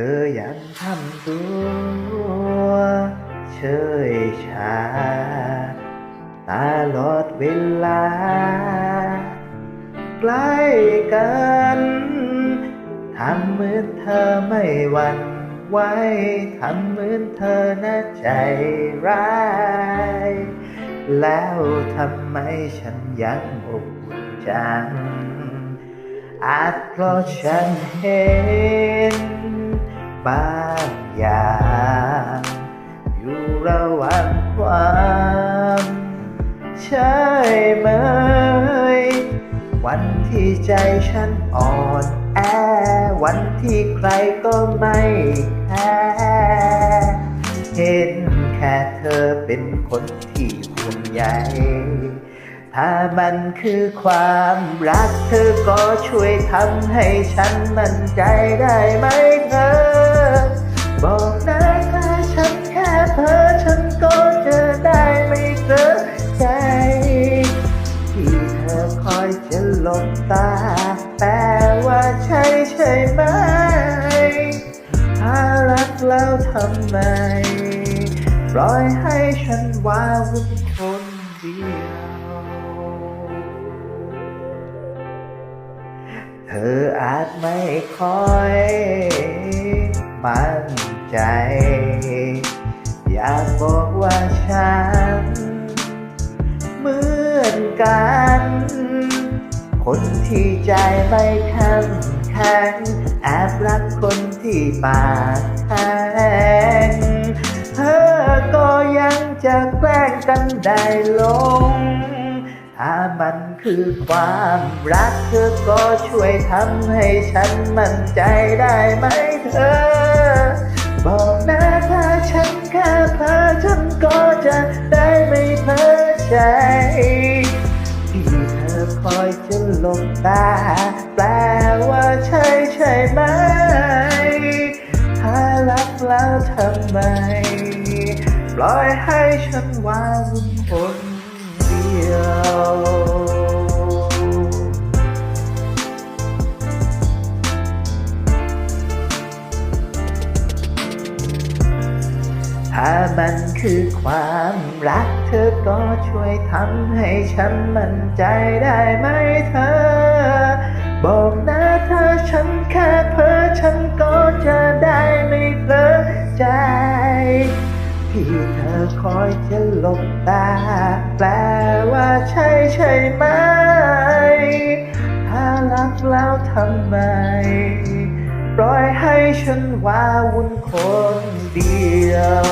ธอยังทำตัวเฉยชาตลอดเวลา ใกล้กันทำเหมือนเธอไม่หวั่นไหวทำเหมือนเธอน่าใจร้าย แล้วทำไมฉันยังอบอุ่นจังอาจเพราะฉันเห็น บางอย่างอยู่ระหว่างความใช่ไหม วันที่ใจฉันอ่อนแอ วันที่ใครก็ไม่แคร์เห็นแค่เธอเป็นคนที่ห่วงใย ถ้ามันคือความรักเธอก็ช่วยทำให้ฉันมั่นใจได้ไหมเธอ บอกนะถ้าฉันแค่เพ้อฉันก็จะได้ไม่เกลอใจ ที่เธอคอยจะหลบตาแต่ว่าใช่ใช่ไหมถ้ารักแล้วทำไม ปล่อยให้ฉันว้าวุ่นคนเดียว เธออาจไม่ค่อยมั่นใจ อยากบอกว่าฉันเหมือนกัน คนที่ใจไม่เข้มแข็งแอบรักคนที่ปากแข็งเธอก็ยังจะแกล้งกันได้ลง ถ้ามันคือความรักเธอก็ช่วยทำให้ฉันมั่นใจได้ไหมเธอ บอกนะถ้าฉันแค่เพ้อฉันก็จะได้ไม่เพ้อใจที่เธอคอยจะลบตา แปลว่าใช่ใช่ไหมถ้ารักแล้วทำไม ปล่อยให้ฉันว้าวุ่นคนเดียว ถ้ามันคือความรักเธอก็ช่วยทำให้ฉันมั่นใจได้ไหมเธอ บอกนะถ้าฉันแค่เพ้อฉันก็จะได้ไม่เพลอใจ ที่เธอคอยจะหลบ ตา แปลว่าใช่ใช่ไหม ถ้ารักแล้วทำไม ปล่อยให้ฉันว้าวุ่นคนเดียว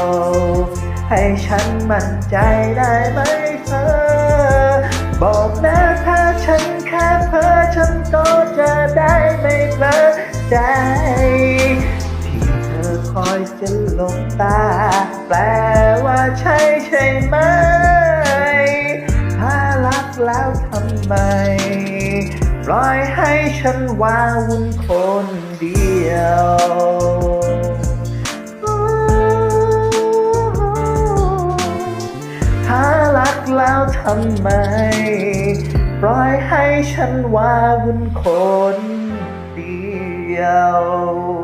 ให้ฉันมั่นใจได้ไหมเธอ บอกนะถ้าฉันแค่เพ้อฉันก็จะได้ไม่เพลอใจ อคอยจะลบตา แปลว่าใช่ใช่ไหม ถ้ารักแล้วทำไมปล่อยให้ฉันว้าวุ่นคนเดียวถ้ารักแล้วทำไม ปล่อยให้ฉันว้าวุ่นคนเดียว